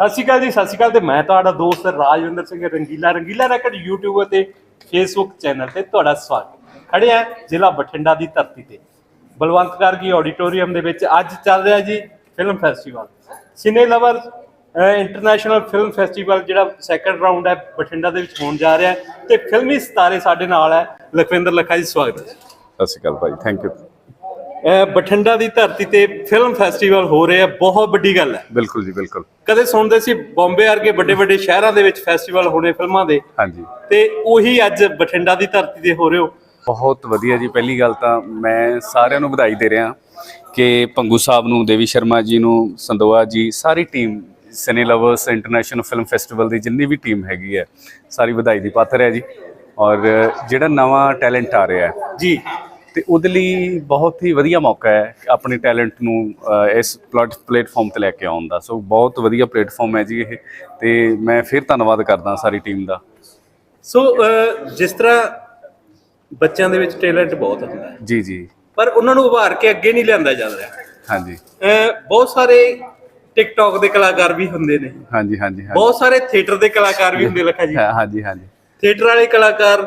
ਸਤਿ ਸ਼੍ਰੀ ਅਕਾਲ ਜੀ, ਸਤਿ ਸ਼੍ਰੀ ਅਕਾਲ ਤੇ ਮੈਂ ਤੁਹਾਡਾ ਦੋਸਤ ਰਾਜਵਿੰਦਰ ਸਿੰਘ ਰੰਗੀਲਾ ਰੰਗੀਲਾ ਰੈਕਡ YouTube ਅਤੇ Facebook ਚੈਨਲ ਤੇ ਤੁਹਾਡਾ ਸਵਾਗਤ ਖੜੇ ਆ ਜ਼ਿਲ੍ਹਾ ਬਠਿੰਡਾ ਦੀ ਧਰਤੀ ਤੇ। ਬਲਵੰਤ ਗਾਰਗੀ ਆਡੀਟੋਰੀਅਮ ਦੇ ਵਿੱਚ ਅੱਜ ਚੱਲ ਰਿਹਾ ਜੀ film festival cine lover international film festival ਜਿਹੜਾ ਸੈਕੰਡ ਰਾਉਂਡ ਹੈ ਬਠਿੰਡਾ ਦੇ ਵਿੱਚ ਹੋਣ ਜਾ ਰਿਹਾ ਹੈ ਤੇ ਫਿਲਮੀ ਸਿਤਾਰੇ ਸਾਡੇ ਨਾਲ ਹੈ। ਲਖਵਿੰਦਰ ਲੱਖਾ ਜੀ, ਸਵਾਗਤ ਹੈ ਸਤਿ ਸ਼੍ਰੀ ਅਕਾਲ ਭਾਈ ਥੈਂਕ ਯੂ ਬਠਿੰਡਾ ਦੀ ਧਰਤੀ ਤੇ ਫਿਲਮ ਫੈਸਟੀਵਲ ਹੋ ਰਿਹਾ ਬਹੁਤ ਵੱਡੀ ਗੱਲ ਹੈ। ਬਿਲਕੁਲ ਜੀ ਬਿਲਕੁਲ। ਕਦੇ ਸੁਣਦੇ ਸੀ ਬੰਬੇ ਵਰਗੇ ਵੱਡੇ ਵੱਡੇ ਸ਼ਹਿਰਾਂ ਦੇ ਵਿੱਚ ਫੈਸਟੀਵਲ ਹੋਣੇ ਫਿਲਮਾਂ ਦੇ? ਹਾਂਜੀ। ਤੇ ਉਹੀ ਅੱਜ ਬਠਿੰਡਾ ਦੀ ਧਰਤੀ ਤੇ ਹੋ ਰਹੇ ਹੋ। ਬਹੁਤ ਵਧੀਆ ਜੀ ਪਹਿਲੀ ਗੱਲ ਤਾਂ ਮੈਂ ਸਾਰਿਆਂ ਨੂੰ ਵਧਾਈ ਦੇ ਰਿਹਾ ਕਿ ਪੰਗੂ ਸਾਹਿਬ ਨੂੰ ਦੇਵੀ ਸ਼ਰਮਾ ਜੀ ਨੂੰ ਸੰਦੋਆ ਜੀ ਸਾਰੀ team cine lovers international film festival ਦੀ ਜਿੰਨੀ ਵੀ ਟੀਮ ਹੈਗੀ ਹੈ ਸਾਰੀ ਵਧਾਈ ਦੀ ਪਾਤਰ ਹੈ ਜੀ। ਔਰ ਜਿਹੜਾ ਨਵਾਂ ਟੈਲੈਂਟ ਆ ਰਿਹਾ ਹੈ ਜੀ। ਤੇ ਉਹਦੇ ਲਈ ਬਹੁਤ ਹੀ ਵਧੀਆ ਮੌਕਾ ਹੈ ਆਪਣੇ ਟੈਲੈਂਟ ਨੂੰ ਇਸ ਪਲੇਟ ਪਲੇਟਫਾਰਮ ਤੇ ਲੈ ਕੇ ਆਉਣ ਦਾ। ਸੋ ਬਹੁਤ ਵਧੀਆ ਪਲੇਟਫਾਰਮ ਹੈ ਜੀ ਇਹ ਤੇ ਮੈਂ ਫਿਰ ਧੰਨਵਾਦ ਕਰਦਾ ਸਾਰੀ ਟੀਮ ਦਾ। ਸੋ ਜਿਸ ਤਰ੍ਹਾਂ ਬੱਚਿਆਂ ਦੇ ਵਿੱਚ ਟੈਲੈਂਟ ਬਹੁਤ ਹੁੰਦਾ ਜੀ ਜੀ। ਪਰ ਉਹਨਾਂ ਨੂੰ ਉਭਾਰ ਕੇ ਅੱਗੇ ਨਹੀਂ ਲਿਆਂਦਾ ਜਾ ਰਿਹਾ। ਹਾਂਜੀ। ਬਹੁਤ ਸਾਰੇ ਟਿਕਟੌਕ ਦੇ ਕਲਾਕਾਰ ਵੀ ਹੁੰਦੇ ਨੇ। ਹਾਂਜੀ ਹਾਂਜੀ ਬਹੁਤ ਸਾਰੇ ਥੀਏਟਰ ਦੇ ਕਲਾਕਾਰ ਵੀ ਹੁੰਦੇ ਲੱਖਾ ਜੀ। ਹਾਂਜੀ ਹਾਂਜੀ। ਥੀਏਟਰ ਵਾਲੇ ਕਲਾਕਾਰ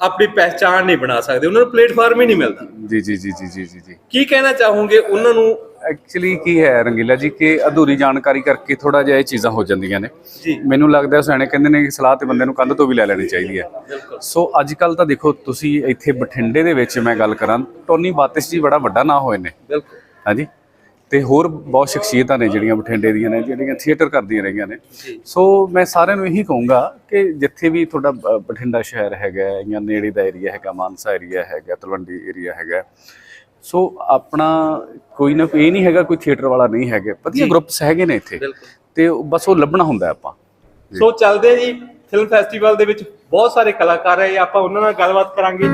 ਆਪਣੀ ਪਹਿਚਾਣ ਨਹੀਂ ਬਣਾ ਸਕਦੇ ਉਹਨਾਂ ਨੂੰ ਪਲੇਟਫਾਰਮ ਹੀ ਨਹੀਂ ਮਿਲਦਾ। ਜੀ ਜੀ ਜੀ ਜੀ ਜੀ ਜੀ ਜੀ। ਕੀ ਕਹਿਣਾ ਚਾਹੋਗੇ ਉਹਨਾਂ ਨੂੰ? ਐਕਚੁਅਲੀ ਕੀ ਹੈ ਰੰਗੀਲਾ ਜੀ ਕਿ ਅਧੂਰੀ ਜਾਣਕਾਰੀ ਕਰਕੇ ਥੋੜਾ ਜਿਹਾ ਇਹ ਚੀਜ਼ਾਂ ਹੋ ਜਾਂਦੀਆਂ ਨੇ। ਜੀ। ਮੈਨੂੰ ਲੱਗਦਾ ਸਿਆਣੇ ਕਹਿੰਦੇ ਨੇ ਕਿ ਸਲਾਹ ਤੇ ਬੰਦੇ ਨੂੰ ਕੰਧ ਤੋਂ ਵੀ ਲੈ ਲੈਣੀ ਚਾਹੀਦੀ ਹੈ। ਸੋ ਅੱਜ ਕੱਲ ਤਾਂ ਦੇਖੋ ਤੁਸੀਂ ਇੱਥੇ ਬਠਿੰਡੇ ਦੇ ਵਿੱਚ ਮੈਂ ਗੱਲ ਕਰਾਂ ਟੋਨੀ ਬਾਤਿਸ਼ ਜੀ ਬੜਾ ਵੱਡਾ ਨਾਂ ਹੋਏ ਨੇ। ਬਿਲਕੁਲ। ਹਾਂਜੀ। ਤੇ ਹੋਰ ਬਹੁਤ ਸ਼ਖਸੀਅਤਾਂ ਨੇ ਜਿਹੜੀਆਂ ਬਠਿੰਡੇ ਦੀਆਂ ਨੇ ਜਿਹੜੀਆਂ ਥੀਏਟਰ ਕਰਦੀਆਂ ਰਹੀਆਂ ਨੇ। ਸੋ ਮੈਂ ਸਾਰਿਆਂ ਨੂੰ ਇਹੀ ਕਹੂੰਗਾ ਕਿ ਜਿੱਥੇ ਵੀ ਤੁਹਾਡਾ ਬਠਿੰਡਾ ਸ਼ਹਿਰ ਹੈਗਾ ਜਾਂ ਨੇੜੇ ਦਾ ਏਰੀਆ ਹੈਗਾ ਮਾਨਸਾ ਏਰੀਆ ਹੈਗਾ ਤਲਵੰਡੀ ਏਰੀਆ ਹੈਗਾ ਸੋ ਆਪਣਾ ਕੋਈ ਨਾ ਕੋਈ ਇਹ ਨਹੀਂ ਹੈਗਾ ਕੋਈ ਥੀਏਟਰ ਵਾਲਾ ਨਹੀਂ ਹੈਗੇ। ਵਧੀਆ। ਗਰੁੱਪਸ ਹੈਗੇ ਨੇ ਇੱਥੇ। ਤੇ ਬਸ ਉਹ ਲੱਭਣਾ ਹੁੰਦਾ ਆਪਾਂ। ਸੋ ਚੱਲਦੇ ਜੀ ਫਿਲਮ ਫੈਸਟੀਵਲ ਦੇ ਵਿੱਚ ਬਹੁਤ ਸਾਰੇ ਕਲਾਕਾਰ ਹੈ ਆਪਾਂ ਉਹਨਾਂ ਨਾਲ ਗੱਲਬਾਤ ਕਰਾਂਗੇ।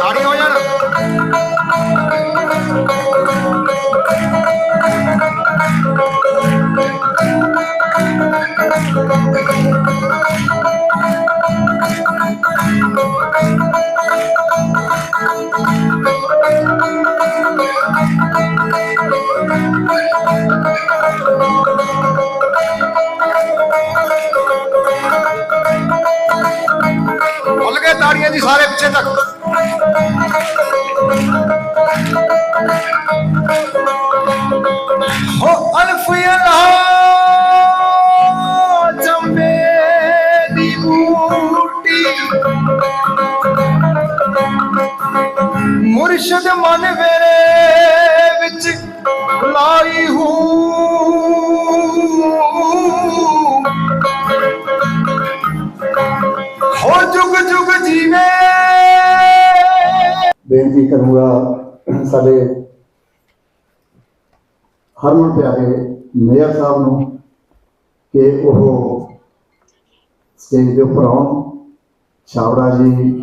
ਤਾੜੀ ਹੋ ਜਾਣ ਮੁਰਸ਼ਦ ਮਨ ਮੇਰੇ ਵਿੱਚ ਲਾਈ ਹੂੰ। ਹੋ ਜੁਗ ਜੁਗ ਜੀਵੇ। ਬੇਨਤੀ ਕਰੂੰਗਾ ਸਾਡੇ ਹਰਮਨ ਪਿਆਰੇ ਮੇਅਰ ਸਾਹਿਬ ਨੂੰ ਕਿ ਉਹ ਸਟੇਜ ਦੇ ਉੱਪਰ ਆਉਣ। ਛਾਵੜਾ ਜੀ,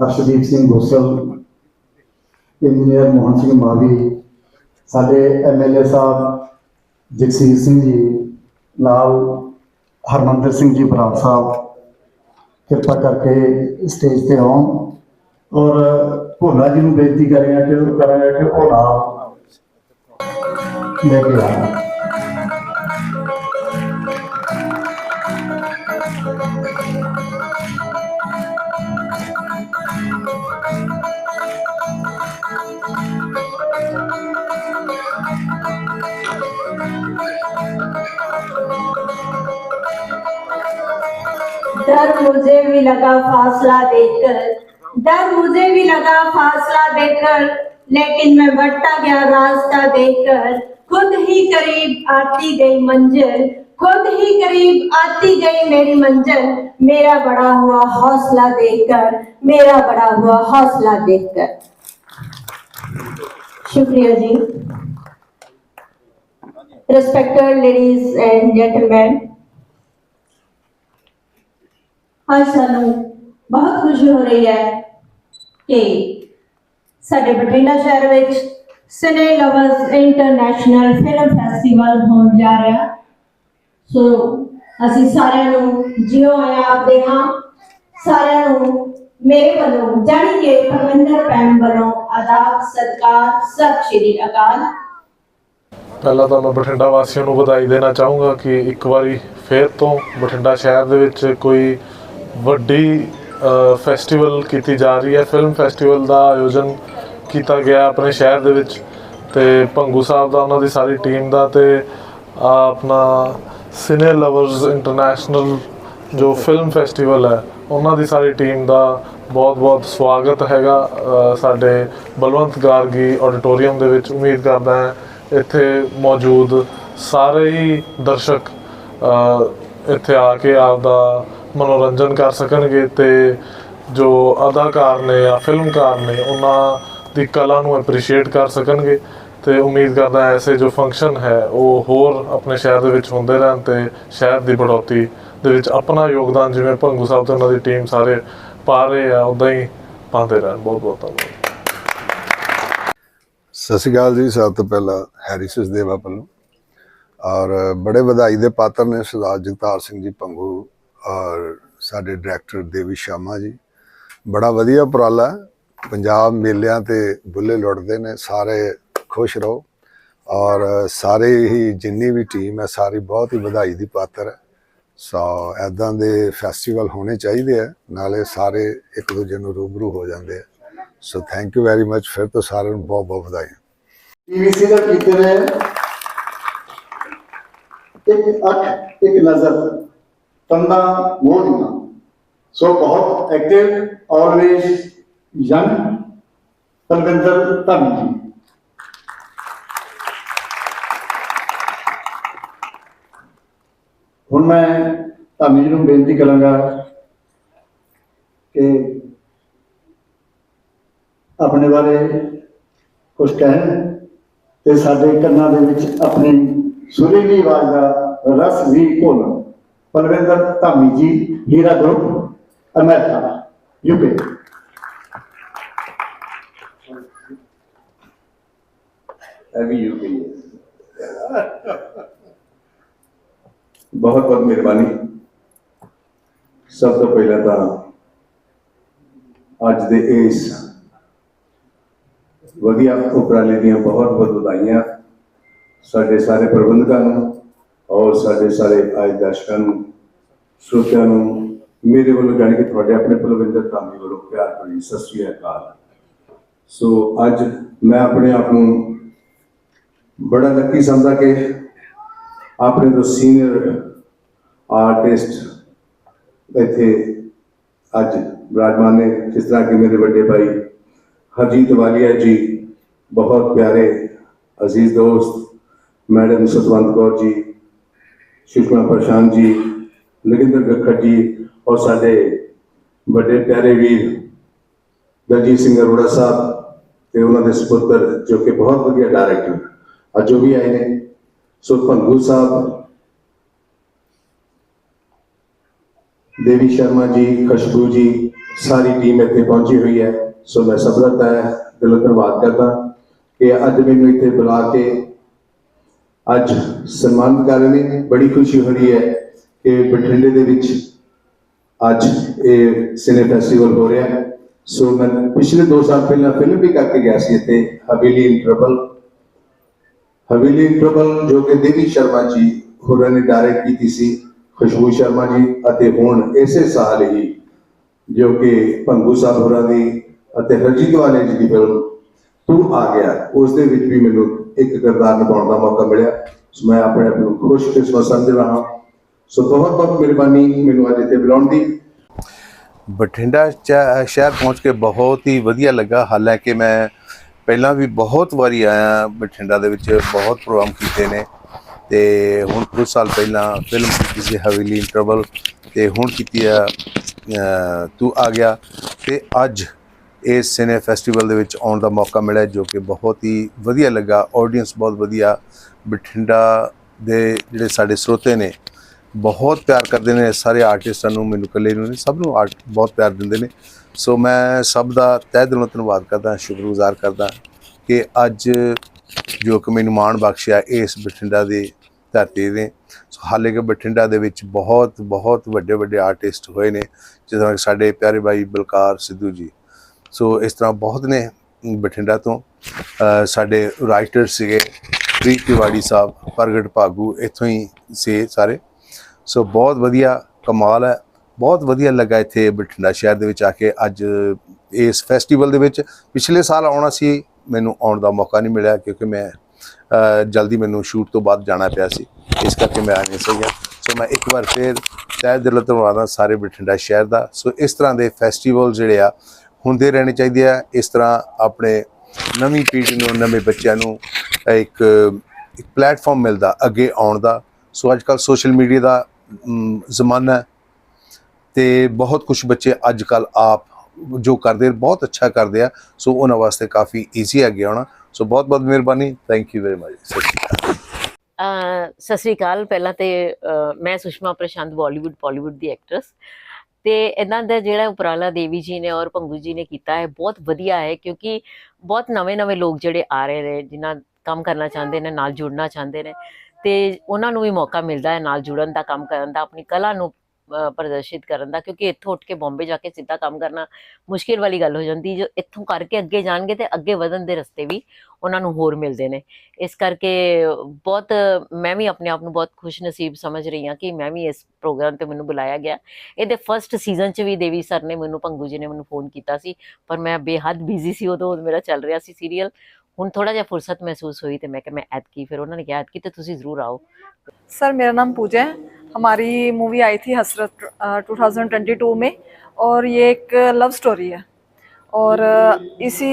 ਅਰਸ਼ਦੀਪ ਸਿੰਘ ਗੋਸਲ ਇੰਜੀਨੀਅਰ ਮੋਹਨ ਸਿੰਘ ਮਾਵੀ ਸਾਡੇ ਐਮਐਲਏ ਸਾਹਿਬ ਜਗਸੀਰ ਸਿੰਘ ਜੀ, ਨਾਲ ਹਰਮੰਦਰ ਸਿੰਘ ਜੀ ਬਰਾੜ ਸਾਹਿਬ, ਕਿਰਪਾ ਕਰਕੇ ਸਟੇਜ ਤੇ ਆਉਣ। ਔਰ ਭੋਲਾ ਜੀ ਨੂੰ ਬੇਨਤੀ ਕਰਾਂਗਾ ਕਿ ਉਹ ਕਰਾਂਗਾ ਕਿ ਉਹ ਨਾਮ ਲੈ ਕੇ ਆਉਣ। डर मुझे भी लगा फासला देखकर। डर मुझे भी लगा फासला देखकर, लेकिन मैं बढ़ता गया रास्ता देखकर। खुद ही करीब आती गई मंजिल, खुद ही करीब आती गई मेरी मंजिल। मेरा बड़ा हुआ हौसला देखकर, मेरा बड़ा हुआ हौसला देखकर। शुक्रिया जी। रिस्पेक्टेड लेडीज़ एंड जेंटलमैन ਅੱਜ ਸਾਨੂੰ ਬਹੁਤ ਖੁਸ਼ੀ ਹੋ ਰਹੀ ਹੈ ਕਿ ਸਾਡੇ ਬਠਿੰਡਾ ਸ਼ਹਿਰ ਵਿੱਚ cine lovers international film festival ਹੋਣ ਜਾ ਰਿਹਾ ਸੋ ਅਸੀਂ ਸਾਰਿਆਂ ਨੂੰ ਜਿਉ ਆਇਆ ਆਪਦੇ ਹਾਂ। ਸਾਰਿਆਂ ਨੂੰ ਮੇਰੇ ਵੱਲੋਂ ਜਾਣੀ ਕਿ ਪਰਮਿੰਦਰ ਭੈਣ ਵੱਲੋਂ ਆਦਾਬ, ਸਤਿਕਾਰ, ਸਤਿ ਸ਼੍ਰੀ ਅਕਾਲ। ਪਹਿਲਾਂ ਤਾਂ ਮੈਂ ਬਠਿੰਡਾ ਵਾਸੀਆਂ ਨੂੰ ਵਧਾਈ ਦੇਣਾ ਚਾਹੂੰਗਾ ਕਿ ਇੱਕ ਵਾਰੀ ਫੇਰ ਤੋਂ ਬਠਿੰਡਾ ਸ਼ਹਿਰ ਦੇ ਵਿੱਚ ਕੋਈ ਵੱਡੀ ਫੈਸਟੀਵਲ ਕੀਤੀ ਜਾ ਰਹੀ ਹੈ। ਫਿਲਮ ਫੈਸਟੀਵਲ ਦਾ ਆਯੋਜਨ ਕੀਤਾ ਗਿਆ ਆਪਣੇ ਸ਼ਹਿਰ ਦੇ ਵਿੱਚ ਤੇ ਭੰਗੂ ਸਾਹਿਬ ਦਾ, ਉਹਨਾਂ ਦੀ ਸਾਰੀ ਟੀਮ ਦਾ ਤੇ ਆਪਣਾ ਸਿਨੇ ਲਵਰਸ ਇੰਟਰਨੈਸ਼ਨਲ ਜੋ ਫਿਲਮ ਫੈਸਟੀਵਲ ਹੈ, ਉਹਨਾਂ ਦੀ ਸਾਰੀ ਟੀਮ ਦਾ ਬਹੁਤ-ਬਹੁਤ ਸਵਾਗਤ ਹੈਗਾ। ਸਾਡੇ ਬਲਵੰਤ ਗਾਰਗੀ ਆਡੀਟੋਰੀਅਮ ਦੇ ਵਿੱਚ ਉਮੀਦ ਕਰਦਾ ਹਾਂ ਇੱਥੇ ਮੌਜੂਦ ਸਾਰੇ ਹੀ ਦਰਸ਼ਕ ਇੱਥੇ ਆ ਕੇ ਆਪਦਾ ਮਨੋਰੰਜਨ ਕਰ ਸਕਣਗੇ ਤੇ ਜੋ ਅਦਾਕਾਰ ਨੇ ਜਾਂ ਫਿਲਮਕਾਰ ਨੇ ਉਹਨਾਂ ਦੀ ਕਲਾ ਨੂੰ ਐਪਰੀਸ਼ੀਏਟ ਕਰ ਸਕਣਗੇ ਤੇ ਉਮੀਦ ਕਰਦਾ ਐਸੇ ਜੋ ਫੰਕਸ਼ਨ ਹੈ, ਉਹ ਹੋਰ ਆਪਣੇ ਸ਼ਹਿਰ ਦੇ ਵਿੱਚ ਹੁੰਦੇ ਰਹਿਣ ਤੇ ਸ਼ਹਿਰ ਦੀ ਬੜੌਤੀ ਦੇ ਵਿੱਚ ਆਪਣਾ ਯੋਗਦਾਨ ਜਿਵੇਂ ਭੰਗੂ ਸਾਹਿਬ ਤੇ ਉਹਨਾਂ ਦੀ ਟੀਮ ਸਾਰੇ ਪਾ ਰਹੇ ਆ ਉਦਾਂ ਹੀ ਪਾਉਂਦੇ ਰਹਿਣ। ਬਹੁਤ ਬਹੁਤ ਧੰਨਵਾਦ। ਸਤਿ ਸ਼੍ਰੀ ਅਕਾਲ ਜੀ, ਸਭ ਤੋਂ ਪਹਿਲਾਂ ਹੈਰੀ ਸਚਦੇਵਾ ਵੱਲੋਂ ਔਰ ਬੜੇ ਵਧਾਈ ਦੇ ਪਾਤਰ ਨੇ ਸਰਦਾਰ ਜਗਤਾਰ ਸਿੰਘ ਜੀ, ਭੰਗੂ ਔਰ ਸਾਡੇ ਡਾਇਰੈਕਟਰ ਦੇਵੀ ਸ਼ਾਮਾ ਜੀ। ਬੜਾ ਵਧੀਆ ਉਪਰਾਲਾ ਪੰਜਾਬ ਮੇਲਿਆਂ ਤੇ ਬੁੱਲੇ ਲੁੱਟਦੇ ਨੇ, ਸਾਰੇ ਖੁਸ਼ ਰਹੋ। ਔਰ ਸਾਰੇ ਹੀ ਜਿੰਨੀ ਵੀ ਟੀਮ ਹੈ, ਸਾਰੀ ਬਹੁਤ ਹੀ ਵਧਾਈ ਦੀ ਪਾਤਰ ਹੈ। ਸੋ ਐਦਾਂ ਦੇ ਫੈਸਟੀਵਲ ਹੋਣੇ ਚਾਹੀਦੇ ਆ, ਨਾਲੇ ਸਾਰੇ ਇੱਕ ਦੂਜੇ ਨੂੰ ਰੂਬਰੂ ਹੋ ਜਾਂਦੇ ਆ। So thank you very much ਫਿਰ ਤੋਂ ਸਾਰਿਆਂ ਨੂੰ ਬਹੁਤ ਬਹੁਤ ਵਧਾਈਆਂ। ਟੀਵੀ ਸੀਰੀਅਲ ਕੀਤੇ ਨੇ ਇੱਕ ਅੱਖ, ਇੱਕ ਨਜ਼ਰ। ਤੰਦਾ ਮੋਹਨੀਆਂ ਸੋ ਬਹੁਤ ਐਕਟਿਵ ਆਲਵੇਜ਼ ਯੰਗ ਪਰਵਿੰਦਰ ਧੰਨ ਜੀ। ਹੁਣ ਮੈਂ ਧੰਨ ਜੀ ਨੂੰ ਬੇਨਤੀ ਕਰਾਂਗਾ ਕਿ ਆਪਣੇ ਬਾਰੇ ਕੁਝ ਕਹਿਣ ਤੇ ਸਾਡੇ ਕੰਨਾਂ ਦੇ ਵਿੱਚ ਆਪਣੀ ਸੁਰੀਲੀ ਆਵਾਜ਼ ਦਾ ਰਸ ਵੀ ਘੋਲਣ। Palwinder Dhami ji, Hira group America UK ਅਭੀ ਯੂ ਗਈ ਹੈ। ਬਹੁਤ ਬਹੁਤ ਮਿਹਰਬਾਨੀ। ਸਭ ਤੋਂ ਪਹਿਲਾਂ ਤਾਂ ਅੱਜ ਦੇ ਇਸ ਵਧੀਆ ਉਪਰਾਲੇ ਦੀਆਂ ਬਹੁਤ ਬਹੁਤ ਵਧਾਈਆਂ ਸਾਡੇ ਸਾਰੇ ਪ੍ਰਬੰਧਕਾਂ ਨੂੰ ਔਰ ਸਾਡੇ ਸਾਰੇ ਆਏ ਦਰਸ਼ਕਾਂ ਨੂੰ ਸਰੋਤਿਆਂ ਨੂੰ, ਮੇਰੇ ਵੱਲੋਂ ਜਾਣੀ ਕਿ ਤੁਹਾਡੇ ਆਪਣੇ ਪਲਵਿੰਦਰ ਧਾਮੀ ਵੱਲੋਂ ਪਿਆਰ ਭਰੀ ਸਤਿ ਸ੍ਰੀ ਅਕਾਲ। ਸੋ ਅੱਜ ਮੈਂ ਆਪਣੇ ਆਪ ਨੂੰ ਬੜਾ ਲੱਕੀ ਸਮਝਦਾ ਕਿ ਆਪਣੇ ਤੋਂ ਸੀਨੀਅਰ ਆਰਟਿਸਟ ਇੱਥੇ ਅੱਜ ਵਿਰਾਜਮਾਨ ਨੇ, ਜਿਸ ਤਰ੍ਹਾਂ ਕਿ ਮੇਰੇ ਵੱਡੇ ਭਾਈ ਹਰਜੀਤ ਵਾਲੀਆ ਜੀ, ਬਹੁਤ ਪਿਆਰੇ ਅਜ਼ੀਜ਼ ਦੋਸਤ, ਮੈਡਮ ਸਤਵੰਤ ਕੌਰ ਜੀ ਸੁਸ਼ਮਾ ਪ੍ਰਸ਼ਾਂਤ ਜੀ ਲਗਿੰਦਰ ਗੱਖੜ ਜੀ ਔਰ ਸਾਡੇ ਵੱਡੇ ਪਿਆਰੇ ਵੀਰ ਦਲਜੀਤ ਸਿੰਘ ਅਰੋੜਾ ਸਾਹਿਬ ਤੇ ਉਹਨਾਂ ਦੇ ਸੁਪੁੱਤਰ, ਜੋ ਕਿ ਬਹੁਤ ਵਧੀਆ ਡਾਇਰੈਕਟਰ ਅੱਜ ਜੋ ਵੀ ਆਏ ਨੇ। ਸੋ ਭੰਗੂ ਸਾਹਿਬ, ਦੇਵੀ ਸ਼ਰਮਾ ਜੀ, ਖੁਸ਼ਬੂ ਜੀ, ਸਾਰੀ ਟੀਮ ਇੱਥੇ ਪਹੁੰਚੀ ਹੋਈ ਹੈ। ਸੋ ਮੈਂ ਸਭ ਦਾ ਤਹਿ ਦਿਲੋਂ ਧੰਨਵਾਦ ਕਰਦਾ ਕਿ ਅੱਜ ਮੈਨੂੰ ਇੱਥੇ ਬੁਲਾ ਕੇ ਅੱਜ ਸਨਮਾਨਿਤ ਕਰ ਰਹੇ ਨੇ। ਬੜੀ ਖੁਸ਼ੀ ਹੋ ਰਹੀ ਹੈ ਕਿ ਬਠਿੰਡੇ ਦੇ ਵਿੱਚ ਅੱਜ ਇਹ ਸਿਨੇ ਫੈਸਟੀਵਲ ਹੋ ਰਿਹਾ ਹੈ। ਸੋ ਮੈਂ ਪਿਛਲੇ 2 ਸਾਲ ਪਹਿਲਾਂ ਫਿਲਮ ਵੀ ਕਰਕੇ ਗਿਆ ਸੀ ਇੱਥੇ ਹਵੇਲੀ ਇਨ ਟਰਬਲ ਹਵੇਲੀ ਇਨ ਟਰਬਲ ਜੋ ਕਿ ਦੇਵੀ ਸ਼ਰਮਾ ਜੀ ਹੋਰਾਂ ਨੇ ਡਾਇਰੈਕਟ ਕੀਤੀ ਸੀ, ਖੁਸ਼ਬੂ ਸ਼ਰਮਾ ਜੀ ਅਤੇ ਹੁਣ ਇਸੇ ਸਾਲ ਹੀ ਜੋ ਕਿ ਭੰਗੂ ਸਾਹਿਬ ਹੋਰਾਂ ਦੀ ਅਤੇ ਹਰਜੀਤ ਵਾਲੇ ਜੀ ਦੀ ਫਿਲਮ ਤੂੰ ਆ ਗਿਆ, ਉਸ ਦੇ ਵਿੱਚ ਵੀ ਮੈਨੂੰ ਇੱਕ ਕਿਰਦਾਰ ਨਿਭਾਉਣ ਦਾ ਮੌਕਾ ਮਿਲਿਆ। ਸੋ ਮੈਂ ਆਪਣੇ ਆਪ ਨੂੰ ਖੁਸ਼ਕਿਸਮਤ ਸਮਝ ਰਹਾ ਹਾਂ। ਸੋ ਬਹੁਤ ਬਹੁਤ ਮਿਹਰਬਾਨੀ ਮੈਨੂੰ ਅੱਜ ਇੱਥੇ ਬੁਲਾਉਣ ਦੀ। ਬਠਿੰਡਾ ਚ- ਸ਼ਹਿਰ ਪਹੁੰਚ ਕੇ ਬਹੁਤ ਹੀ ਵਧੀਆ ਲੱਗਾ। ਹਾਲਾਂਕਿ ਮੈਂ ਪਹਿਲਾਂ ਵੀ ਬਹੁਤ ਵਾਰੀ ਆਇਆ ਬਠਿੰਡਾ ਦੇ ਵਿੱਚ, ਬਹੁਤ ਪ੍ਰੋਗਰਾਮ ਕੀਤੇ ਨੇ। ਤੇ ਹੁਣ ਕੁਝ ਸਾਲ ਪਹਿਲਾਂ ਫਿਲਮ ਕੀਤੀ ਸੀ ਹਵੇਲੀ ਇੰਟਰਵਲ ਟਰਬਲ ਤੇ ਹੁਣ ਕੀਤੀ ਆ ਤੂੰ ਆ ਗਿਆ। ਤੇ ਅੱਜ ਇਸ ਸਿਨੇ ਫੈਸਟੀਵਲ ਦੇ ਵਿੱਚ ਆਉਣ ਦਾ ਮੌਕਾ ਮਿਲਿਆ ਜੋ ਕਿ ਬਹੁਤ ਹੀ ਵਧੀਆ ਲੱਗਾ। ਆਡੀਅנס ਬਹੁਤ ਵਧੀਆ। ਬਠਿੰਡਾ ਦੇ ਜਿਹੜੇ ਸਾਡੇ ਸਰੋਤੇ ਨੇ, ਬਹੁਤ ਪਿਆਰ ਕਰਦੇ ਨੇ। ਸਾਰੇ ਆਰਟਿਸਟਾਂ ਨੂੰ ਮੈਨੂੰ ਇਕੱਲੇ ਨੂੰ ਨਹੀਂ, ਸਭ ਨੂੰ ਆਰਟ ਬਹੁਤ ਪਿਆਰ ਦਿੰਦੇ ਨੇ। ਸੋ ਮੈਂ ਸਭ ਦਾ ਤਹਿ ਦਿਲੋਂ ਧੰਨਵਾਦ ਕਰਦਾ, ਸ਼ੁਕਰਗੁਜ਼ਾਰ ਕਰਦਾ ਕਿ ਅੱਜ ਜੋ ਕਿ ਮੈਨੂੰ ਮਾਣ ਬਖਸ਼ਿਆ ਇਸ ਬਠਿੰਡਾ ਦੇ ਧਰਤੀ ਨੇ। ਸੋ ਹਾਲੇ ਕਿ ਬਠਿੰਡਾ ਦੇ ਵਿੱਚ ਬਹੁਤ ਬਹੁਤ ਵੱਡੇ ਵੱਡੇ ਆਰਟਿਸਟ ਹੋਏ ਨੇ, ਜਿਸ ਤਰ੍ਹਾਂ ਕਿ ਸਾਡੇ ਪਿਆਰੇ ਭਾਈ ਬਲਕਾਰ ਸਿੱਧੂ ਜੀ। ਸੋ ਇਸ ਤਰ੍ਹਾਂ ਬਹੁਤ ਨੇ ਬਠਿੰਡਾ ਤੋਂ। ਸਾਡੇ ਰਾਈਟਰ ਸੀਗੇ ਪ੍ਰੀਤ ਤਿਵਾੜੀ ਸਾਹਿਬ, ਪ੍ਰਗਟ ਭਾਗੂ, ਇੱਥੋਂ ਹੀ ਸੇ ਸਾਰੇ। ਸੋ ਬਹੁਤ ਵਧੀਆ ਕਮਾਲ ਹੈ, ਬਹੁਤ ਵਧੀਆ ਲੱਗਾ ਇੱਥੇ ਬਠਿੰਡਾ ਸ਼ਹਿਰ ਦੇ ਵਿੱਚ ਆ ਕੇ। ਅੱਜ ਇਸ ਫੈਸਟੀਵਲ ਦੇ ਵਿੱਚ ਪਿਛਲੇ ਸਾਲ ਆਉਣਾ ਸੀ, ਮੈਨੂੰ ਆਉਣ ਦਾ ਮੌਕਾ ਨਹੀਂ ਮਿਲਿਆ ਕਿਉਂਕਿ ਮੈਂ ਜਲਦੀ ਮੈਨੂੰ ਸ਼ੂਟ ਤੋਂ ਬਾਅਦ ਜਾਣਾ ਪਿਆ ਸੀ। ਇਸ ਕਰਕੇ ਮੈਂ ਆ ਨਹੀਂ ਸਕਿਆ ਸੋ ਮੈਂ ਇੱਕ ਵਾਰ ਫਿਰ ਤਹਿ ਦਿਲੋਂ ਧੰਨਵਾਦ ਸਾਰੇ ਬਠਿੰਡਾ ਸ਼ਹਿਰ ਦਾ। ਸੋ ਇਸ ਤਰ੍ਹਾਂ ਦੇ ਫੈਸਟੀਵਲ ਜਿਹੜੇ ਆ ਹੁੰਦੇ ਰਹਿਣੇ ਚਾਹੀਦੇ ਆ। ਇਸ ਤਰ੍ਹਾਂ ਆਪਣੇ ਨਵੀਂ ਪੀੜ੍ਹੀ ਨੂੰ, ਨਵੇਂ ਬੱਚਿਆਂ ਨੂੰ ਇੱਕ ਇੱਕ ਪਲੇਟਫਾਰਮ ਮਿਲਦਾ ਅੱਗੇ ਆਉਣ ਦਾ। ਸੋ ਅੱਜ ਕੱਲ ਸੋਸ਼ਲ ਮੀਡੀਆ ਦਾ ਜ਼ਮਾਨਾ ਹੈ ਤੇ ਬਹੁਤ ਕੁਝ ਬੱਚੇ ਅੱਜ ਕੱਲ ਆਪ ਜੋ ਕਰਦੇ ਬਹੁਤ ਅੱਛਾ ਕਰਦੇ ਆ। ਸੋ ਉਹਨਾਂ ਵਾਸਤੇ ਕਾਫੀ ਈਜ਼ੀ ਅੱਗੇ ਆਉਣਾ। ਸੋ ਬਹੁਤ ਬਹੁਤ ਮਿਹਰਬਾਨੀ। ਥੈਂਕ ਯੂ ਵੈਰੀ ਮਚ ਸਤਿ ਸ਼੍ਰੀ ਅਕਾਲ। ਸਤਿ ਸ੍ਰੀ ਅਕਾਲ। ਪਹਿਲਾਂ ਤੇ ਮੈਂ ਸੁਸ਼ਮਾ ਪ੍ਰਸ਼ਾਂਤ ਬਾਲੀਵੁੱਡ ਬਾਲੀਵੁੱਡ ਦੀ ਐਕਟਰੈਸ ਤੇ ਇਹਨਾਂ ਦਾ ਜਿਹੜਾ ਉਪਰਾਲਾ ਦੇਵੀ ਜੀ ਨੇ ਔਰ ਪੰਗੂ ਜੀ ਨੇ ਕੀਤਾ ਹੈ, ਬਹੁਤ ਵਧੀਆ ਹੈ ਕਿਉਂਕਿ ਬਹੁਤ ਨਵੇਂ-ਨਵੇਂ ਲੋਕ ਜਿਹੜੇ ਆ ਰਹੇ ਨੇ, ਜਿਨ੍ਹਾਂ ਕੰਮ ਕਰਨਾ ਚਾਹੁੰਦੇ ਨੇ, ਨਾਲ ਜੁੜਨਾ ਚਾਹੁੰਦੇ ਨੇ ਤੇ ਉਹਨਾਂ ਨੂੰ ਵੀ ਮੌਕਾ ਮਿਲਦਾ ਹੈ ਨਾਲ ਜੁੜਨ ਦਾ, ਕੰਮ ਕਰਨ ਦਾ, ਆਪਣੀ ਕਲਾ ਨੂੰ ਪ੍ਰਦਰਸ਼ਿਤ ਕਰਨ ਦਾ, ਕਿਉਂਕਿ ਇੱਥੋਂ ਉੱਠ ਕੇ ਬੰਬੇ ਜਾ ਕੇ ਸਿੱਧਾ ਕੰਮ ਕਰਨਾ ਮੁਸ਼ਕਿਲ ਵਾਲੀ ਗੱਲ ਹੋ ਜਾਂਦੀ, ਜੋ ਇੱਥੋਂ ਕਰਕੇ ਅੱਗੇ ਜਾਣਗੇ ਤੇ ਅੱਗੇ ਵਧਣ ਦੇ ਰਸਤੇ ਵੀ ਉਹਨਾਂ ਨੂੰ ਹੋਰ ਮਿਲਦੇ ਨੇ। ਇਸ ਕਰਕੇ ਬਹੁਤ, ਮੈਂ ਵੀ ਆਪਣੇ ਆਪ ਨੂੰ ਬਹੁਤ ਖੁਸ਼ ਸਮਝ ਰਹੀ ਹਾਂ ਕਿ ਮੈਂ ਵੀ ਇਸ ਪ੍ਰੋਗਰਾਮ ਤੇ ਮੈਨੂੰ ਬੁਲਾਇਆ ਗਿਆ। ਇਹਦੇ ਫਰਸਟ ਸੀਜ਼ਨ 'ਚ ਵੀ ਦੇਵੀ ਸਰ ਨੇ ਮੈਨੂੰ, ਪੰਗੂ ਜੀ ਨੇ ਮੈਨੂੰ ਫੋਨ ਕੀਤਾ ਸੀ, ਪਰ ਮੈਂ ਬੇਹੱਦ ਬਿਜ਼ੀ ਸੀ, ਉਦੋਂ ਮੇਰਾ ਚੱਲ ਰਿਹਾ ਸੀ ਸੀਰੀਅਲ ਹੁਣ ਥੋੜਾ ਜਿਹਾ ਫੁਰਸਤ ਮਹਿਸੂਸ ਹੋਈ ਤੇ ਮੈਂ ਕਿ ਮੈਂ ਐਤਕੀ, ਫਿਰ ਉਹਨਾਂ ਨੇ ਕਿਹਾ ਐਤਕੀ ਤੇ ਤੁਸੀਂ ਜ਼ਰੂਰ ਆਓ। ਸਰ ਮੇਰਾ ਨਾਮ ਪੂਜਾ ਹੈ। हमारी मूवी आई थी हसरत टू थाउजेंड ट्वेंटी टू में और ये एक लव स्टोरी है और अ, इसी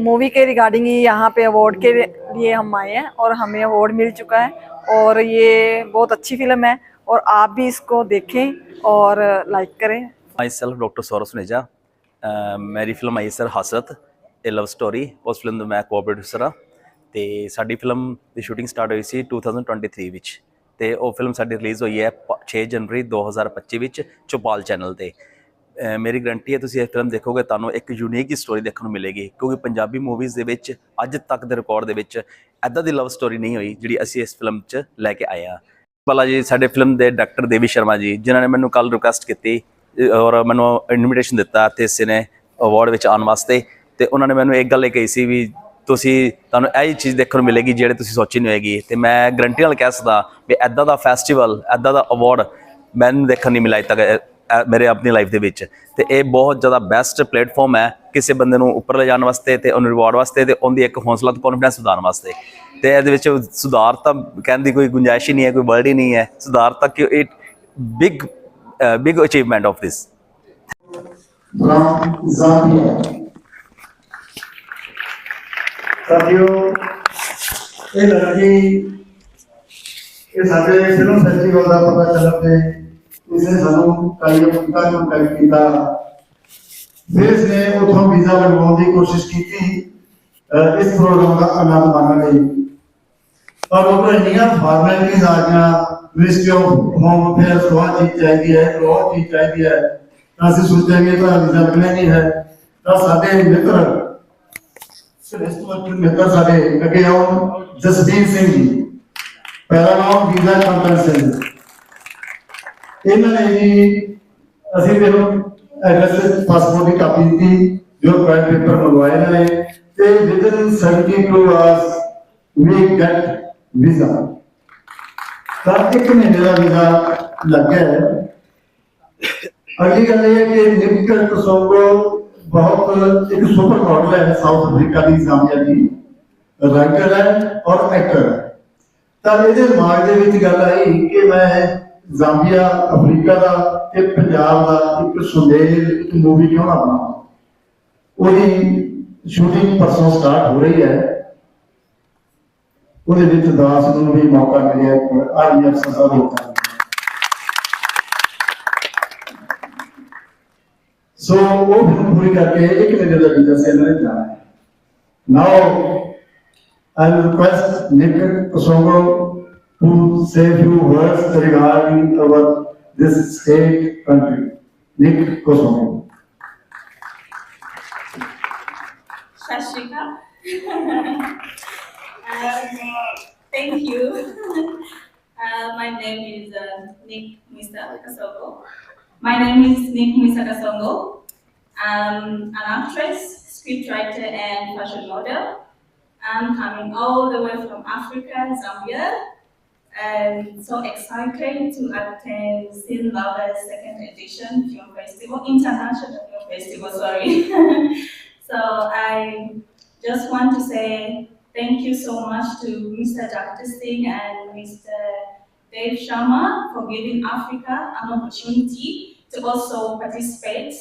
मूवी के रिगार्डिंग ही यहाँ पे अवार्ड के लिए हम आए हैं और हमें अवार्ड मिल चुका है और ये बहुत अच्छी फिल्म है और आप भी इसको देखें और लाइक करें myself doctor Saurav Suneja ah ਮੇਰੀ ਫਿਲਮ ਆਈ ਸਰ ਹਸਰਤ ਇਹ ਲਵ ਸਟੋਰੀ ਉਸ ਫਿਲਮ ਦਾ ਮੈਂ ਕੋ-ਪ੍ਰੋਡਿਊਸਰ ਹਾਂ ਤੇ ਸਾਡੀ ਫਿਲਮ ਦੀ ਸ਼ੂਟਿੰਗ ਸਟਾਰਟ ਹੋਈ ਸੀ 2023 ਵਿੱਚ ਤੇ ਉਹ ਫਿਲਮ ਸਾਡੀ ਰਿਲੀਜ਼ ਹੋਈ ਹੈ ਪ- 6 ਜਨਵਰੀ 2025 ਵਿੱਚ ਚੌਪਾਲ ਚੈਨਲ ਤੇ। ਮੇਰੀ ਗਰੰਟੀ ਹੈ ਤੁਸੀਂ ਇਹ ਫਿਲਮ ਦੇਖੋਗੇ, ਤੁਹਾਨੂੰ ਇੱਕ ਯੂਨੀਕ ਹੀ ਸਟੋਰੀ ਦੇਖਣ ਨੂੰ ਮਿਲੇਗੀ, ਕਿਉਂਕਿ ਪੰਜਾਬੀ ਮੂਵੀਜ਼ ਦੇ ਵਿੱਚ, ਅੱਜ ਤੱਕ ਦੇ ਰਿਕਾਰਡ ਦੇ ਵਿੱਚ ਐਦਾਂ ਦੀ ਲਵ ਸਟੋਰੀ ਨਹੀਂ ਹੋਈ, ਜਿਹੜੀ ਅਸੀਂ ਇਸ ਫਿਲਮ 'ਚ ਲੈ ਕੇ ਆਏ ਹਾਂ। ਭਲਾ ਜੀ, ਸਾਡੇ ਫਿਲਮ ਦੇ ਡਾਕਟਰ ਦੇਵੀ ਸ਼ਰਮਾ ਜੀ, ਜਿਨ੍ਹਾਂ ਨੇ ਮੈਨੂੰ ਕੱਲ ਰਿਕੁਐਸਟ ਕੀਤੀ ਔਰ ਮੈਨੂੰ ਇਨਵੀਟੇਸ਼ਨ ਦਿੱਤਾ, ਤੇ ਨੇ ਅਵਾਰਡ ਵਿੱਚ ਆਉਣ ਵਾਸਤੇ, ਤੇ ਉਹਨਾਂ ਨੇ ਮੈਨੂੰ ਇੱਕ ਗੱਲ ਇਹ ਕਹੀ ਸੀ ਵੀ ਤੁਸੀਂ ਤੁਹਾਨੂੰ ਇਹ ਚੀਜ਼ ਦੇਖਣ ਨੂੰ ਮਿਲੇਗੀ ਜਿਹੜੇ ਤੁਸੀਂ ਸੋਚੀ ਨਹੀਂ ਹੋਏਗੀ। ਤੇ ਮੈਂ ਗਰੰਟੀ ਨਾਲ ਕਹਿ ਸਕਦਾ ਵੀ ਐਦਾਂ ਦਾ ਫੈਸਟੀਵਲ ਐਦਾਂ ਦਾ ਅਵਾਰਡ ਮੈਨੂੰ ਦੇਖਣ ਨਹੀਂ ਮਿਲਿਆ ਅੱਜ ਤੱਕ ਮੇਰੇ ਆਪਣੀ ਲਾਈਫ ਦੇ ਵਿੱਚ। ਤੇ ਇਹ ਬਹੁਤ ਜ਼ਿਆਦਾ ਬੈਸਟ ਪਲੇਟਫਾਰਮ ਹੈ ਕਿਸੇ ਬੰਦੇ ਨੂੰ ਉੱਪਰ ਲੈ ਜਾਣ ਵਾਸਤੇ ਤੇ ਉਹਨੂੰ ਰਿਵਾਰਡ ਵਾਸਤੇ ਤੇ ਉਹਦੀ ਇੱਕ ਹੌਸਲਾ ਤੇ ਕੌਨਫੀਡੈਂਸ ਵਧਾਉਣ ਵਾਸਤੇ। ਤੇ ਇਹਦੇ ਵਿੱਚ ਸੁਧਾਰ ਤਾਂ ਕਹਿਣ ਕੋਈ ਗੁੰਜਾਇਸ਼ ਹੀ ਨਹੀਂ ਹੈ, ਕੋਈ ਵਰਡ ਹੀ ਨਹੀਂ ਹੈ। ਸੁਧਾਰ ਤਾਂ ਕਿ it big big achievement of this from Zambia. ਸਾਥੀਓ ਇਹ ਲੜਕੀ ਇਹ ਸਾਡੇ ਫਿਲਮ ਫੈਸਟੀਵਲ ਦਾ ਪਤਾ ਚੱਲਣ ਤੇ ਇਸਨੇ ਸਾਨੂੰ ਕਾਲੀ ਮੁਕਤਾ ਨੂੰ ਕਰ ਕੀਤਾ ਫਿਰ ਇਸਨੇ ਉਥੋਂ ਵੀਜ਼ਾ ਲਗਵਾਉਣ ਦੀ ਕੋਸ਼ਿਸ਼ ਕੀਤੀ ਅਹ ਇਸ ਪ੍ਰੋਗਰਾਮ ਦਾ ਆਨੰਦ ਮਾਣਨ ਲਈ ਪਰ ਉਹ ਇੰਨੀਆਂ ਫਾਰਮੈਲਿਟੀਜ਼ ਆ ਗਈਆਂ ਮਿਨਿਸਟਰੀ ਆਫ ਹੋਮ ਅਫੇਅਰਸ ਬਹੁਤ ਚੀਜ਼ ਚਾਹੀਦੀ ਹੈ ਬਹੁਤ ਚੀਜ਼ ਚਾਹੀਦੀ ਹੈ ਤਾਂ ਅਸੀਂ ਸੋਚਾਂਗੇ ਤਾਂ ਵੀਜ਼ਾ ਮਿਲਣਾ ਨਹੀਂ ਹੈ ਤਾਂ ਸਾਡੇ ਮਿੱਤਰ ਸ੍ਰੇਸ਼ਟ ਵਕੀਲ ਮਿੱਤਰ ਸਾਡੇ ਅੱਗੇ ਆਉਣ ਜਸਬੀਰ ਸਿੰਘ ਜੀ, ਪਹਿਲਾ ਨਾਮ ਵੀਜ਼ਾ ਕੰਪਨ ਸਿੰਘ। ਇਹਨਾਂ ਨੇ ਜੀ, ਅਸੀਂ ਮੈਨੂੰ ਐਡਰੈਸ ਪਾਸਪੋਰਟ ਦੀ ਕਾਪੀ ਦਿੱਤੀ, ਜੋ ਪ੍ਰਾਈਵੇਟ ਪੇਪਰ ਮੰਗਵਾਏ ਇਹਨਾਂ ਨੇ, ਤੇ within 72 hours we get visa ਤਾਂ ਇੱਕ ਮਹੀਨੇ ਦਾ ਵੀਜ਼ਾ ਲੱਗਿਆ ਹੈ। ਅਗਲੀ ਗੱਲ ਇਹ ਹੈ ਕਿ ਨਿਕਲ ਕਸੋਗੋ ਬਹੁਤ ਇੱਕ ਸੁਪਰ ਮਾਡਲ ਹੈ ਸਾਊਥ ਅਫਰੀਕਾ ਦੀ ਜ਼ਾਂਬੀਆ ਦੀ ਰਾਈਟਰ ਹੈ ਔਰ ਐਕਟਰ ਹੈ ਤਾਂ ਇਹਦੇ ਦਿਮਾਗ ਦੇ ਵਿੱਚ ਗੱਲ ਆਈ ਕਿ ਮੈਂ ਜ਼ਾਂਬੀਆ ਅਫਰੀਕਾ ਦਾ ਤੇ ਪੰਜਾਬ ਦਾ ਇੱਕ ਸੁਮੇਲ ਇੱਕ ਮੂਵੀ ਕਿਉਂ ਨਾ ਬਣਾਵਾਂ ਉਹਦੀ ਸ਼ੂਟਿੰਗ ਪਰਸੋਂ ਸਟਾਰਟ ਹੋ ਰਹੀ ਹੈ ਉਹਦੇ ਵਿੱਚ ਦਾਸ ਨੂੰ ਵੀ ਮੌਕਾ ਮਿਲਿਆ ਆਰਮੀ ਅਫਸਰ ਦਾ ਹੋਤਾ So, वो पूरी करके एक लेने लगी जैसे इन्होंने जाना है now I request Nick Kusongo to say few um, thank you. uh, my name is uh, Nick Mr. Kasobo my name is Nick Misa Kasongo I'm an actress scriptwriter and fashion model I'm coming all the way from Africa, Zambia, and so excited to attend Lovers Second Edition Film Festival, International Film Festival, sorry. so I just want to say thank you so much to Mr. Dr. Singh and Mr. Dave Sharma for giving Africa an opportunity to also participate.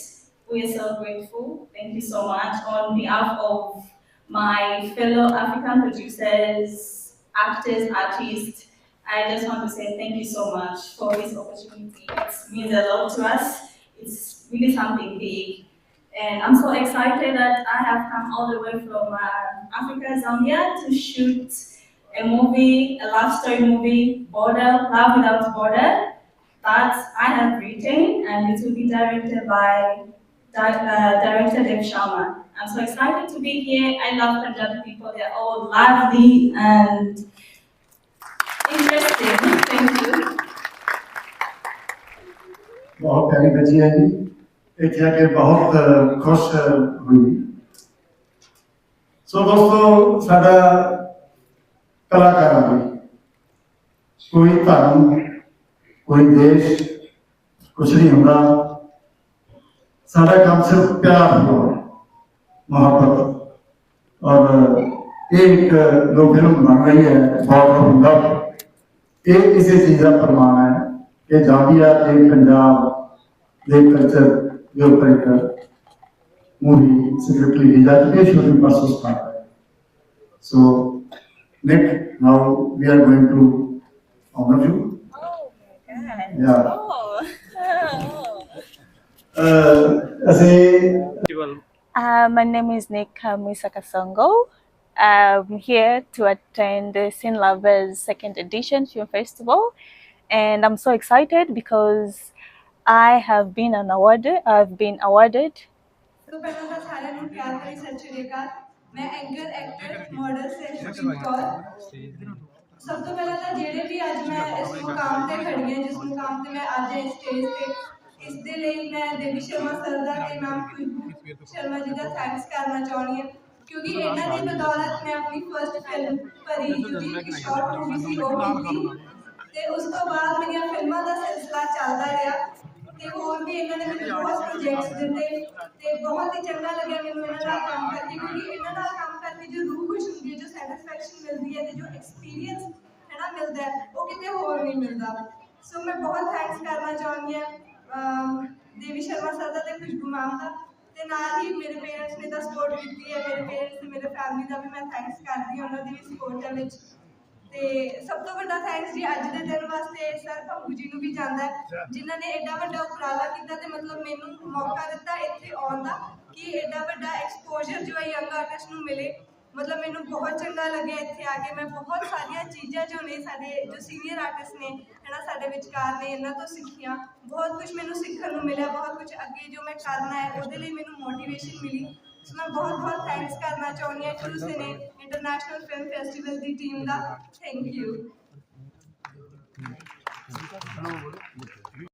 We are so grateful. Thank you so much on behalf of my fellow African producers, actors, artists. I just want to say thank you so much for this opportunity. It means a lot to us. It's really something big. And I'm so excited that I have come all the way from uh, Africa, Zambia to shoot a movie, a love story movie, Border, Love Without Border, that I have written, and it will be directed by uh, director Dev Sharma. I'm so excited to be here. I love Punjabi people. They're all lively and interesting. Thank you. बहुत प्यारी बच्चिया जी देख के बहुत खुश हुई सो दोस्तों साडा ਕਲਾਕਾਰਾਂ ਦੀ। ਕੋਈ ਧਰਮ, ਕੋਈ ਦੇਸ਼, ਕੁਛ ਨਹੀਂ ਹੁੰਦਾ। ਸਾਡਾ ਕੰਮ ਸਿਰਫ ਪਿਆਰ ਹੋਣਾ ਮੁਹੱਬਤ। ਔਰ ਇਹ ਇੱਕ ਜੋ ਫਿਲਮ ਬਣ ਰਹੀ ਹੈ, ਬਹੁਤ ਲਵ ਇਹ ਕਿਸੇ ਚੀਜ਼ ਦਾ ਪ੍ਰਮਾਣ ਹੈ। ਕਿ ਜਾਮੀਆ ਤੇ ਪੰਜਾਬ ਦੇ ਕਲਚਰ ਦੇ ਉੱਪਰ ਮੂਵੀ ਸਿਕ੍ਰੇਟਲੀ ਦੀ ਜਾ ਕੇ ਹੈ ਸ਼ੂਟਿੰਗ ਪਰਸੋਂ start so Nick, now we are going to honor you. Oh, okay. Yeah. Oh. Uh, say, uh, my name is Nick Mwisa Kasongo. I'm here to attend the Sin Lovers second edition film festival and I'm so excited because I have been an awarded I've been awarded. ਭਰੀ ਮੈਂ anchor actor model Sessionjeet Kaur ਸਭ ਤੋਂ ਪਹਿਲਾਂ ਤਾਂ ਜਿਹੜੇ ਵੀ ਅੱਜ ਮੈਂ ਇਸ ਮੁਕਾਮ ਤੇ ਖੜੀ ਹਾਂ ਜਿਸ ਮੁਕਾਮ ਤੇ ਮੈਂ ਅੱਜ ਇਸ ਸਟੇਜ ਤੇ ਇਸ ਦੇ ਲਈ ਮੈਂ ਦੇਵੀ ਸ਼ਰਮਾ ਸਰ ਦਾ ਤੇ ਮੈਮ ਖੁਸ਼ਬੂ ਸ਼ਰਮਾ ਜੀ ਦਾ ਥੈਂਕਸ ਕਰਨਾ ਚਾਹੁੰਦੀ ਹਾਂ। ਕਿਉਂਕਿ ਇਹਨਾਂ ਦੀ ਬਦੌਲਤ ਮੈਂ ਆਪਣੀ ਫਰਸਟ ਫਿਲਮ ਪਰੀ ਜੋ ਕਿ ਇੱਕ ਸ਼ਾਰਟ ਮੂਵੀ ਸੀ ਉਹ ਕੀਤੀ ਤੇ ਉਸ ਤੋਂ ਬਾਅਦ ਮੇਰੀਆਂ ਫਿਲਮਾਂ ਦਾ ਸਿਲਸਿਲਾ ਚੱਲਦਾ ਰਿਹਾ। ਤੇ ਹੋਰ ਵੀ ਇਹਨਾਂ ਨੇ ਮੈਨੂੰ ਬਹੁਤ ਪ੍ਰੋਜੈਕਟਸ ਦਿੱਤੇ ਤੇ ਬਹੁਤ ਹੀ ਚੰਗਾ ਲੱਗਿਆ ਮੈਨੂੰ ਇਹਨਾਂ ਨਾਲ ਕੰਮ ਕਰਕੇ ਕਿਉਂਕਿ ਇਹਨਾਂ ਨਾਲ ਕੰਮ ਕਰਕੇ ਜੋ ਰੂਹ ਖੁਸ਼ ਹੁੰਦੀ ਹੈ ਜੋ ਸੈਟੀਸਫੈਕਸ਼ਨ ਮਿਲਦੀ ਹੈ ਤੇ ਜੋ ਐਕਸਪੀਰੀਅੰਸ ਹੈ ਨਾ ਮਿਲਦਾ ਹੈ ਉਹ ਕਿਤੇ ਹੋਰ ਨਹੀਂ ਮਿਲਦਾ। ਸੋ ਮੈਂ ਬਹੁਤ ਥੈਂਕਸ ਕਰਨਾ ਚਾਹੁੰਦੀ ਹਾਂ ਅਮ, ਦੇਵੀ ਸ਼ਰਮਾ ਸਰ ਦਾ ਤੇ ਖੁਸ਼ਬੂ ਮੈਮ ਦਾ ਤੇ ਨਾਲ ਹੀ ਮੇਰੇ ਪੇਰੈਂਟਸ ਨੇ ਤਾਂ ਸਪੋਰਟ ਕੀਤੀ ਹੈ ਮੇਰੇ ਪੇਰੈਂਟਸ ਤੇ ਮੇਰੇ ਫੈਮਿਲੀ ਦਾ ਵੀ ਮੈਂ ਥੈਂਕਸ ਕਰਦੀ ਹਾਂ ਉਹਨਾਂ ਦੀ ਵੀ ਸਪੋਰਟ ਹੈ ਵਿੱਚ। ਤੇ ਸਭ ਤੋਂ ਵੱਡਾ ਥੈਂਕਸ ਜੀ ਅੱਜ ਦੇ ਦਿਨ ਵਾਸਤੇ ਸਰ ਭੰਗੂ ਜੀ ਨੂੰ ਵੀ ਜਾਂਦਾ ਹੈ ਜਿਨ੍ਹਾਂ ਨੇ ਐਡਾ ਵੱਡਾ ਉਪਰਾਲਾ ਕੀਤਾ ਤੇ ਮਤਲਬ ਮੈਨੂੰ ਮੌਕਾ ਦਿੱਤਾ ਇੱਥੇ ਆਉਣ ਦਾ ਕਿ ਐਡਾ ਵੱਡਾ ਐਕਸਪੋਜ਼ਰ ਜੋ ਹੈ ਯੰਗ ਆਰਟਿਸਟ ਨੂੰ ਮਿਲੇ। ਮਤਲਬ ਮੈਨੂੰ ਬਹੁਤ ਚੰਗਾ ਲੱਗਿਆ ਇੱਥੇ ਆ ਕੇ। ਮੈਂ ਬਹੁਤ ਸਾਰੀਆਂ ਚੀਜ਼ਾਂ ਜੋ ਨੇ ਸਾਡੇ ਜੋ ਸੀਨੀਅਰ ਆਰਟਿਸਟ ਨੇ ਹਨਾ ਸਾਡੇ ਵਿਚਕਾਰ ਨੇ ਇਹਨਾਂ ਤੋਂ ਸਿੱਖੀਆਂ। ਬਹੁਤ ਕੁਝ ਮੈਨੂੰ ਸਿੱਖਣ ਨੂੰ ਮਿਲਿਆ ਬਹੁਤ ਕੁਝ ਅੱਗੇ ਜੋ ਮੈਂ ਕਰਨਾ ਹੈ ਉਹਦੇ ਲਈ ਮੈਨੂੰ ਮੋਟੀਵੇਸ਼ਨ ਮਿਲੀ। ਸੋ ਮੈਂ ਬਹੁਤ ਬਹੁਤ ਥੈਂਕਸ ਕਰਨਾ ਚਾਹੁੰਦੀ ਹਾਂ to cine international film festival the team ਦਾ ਥੈਂਕ ਯੂ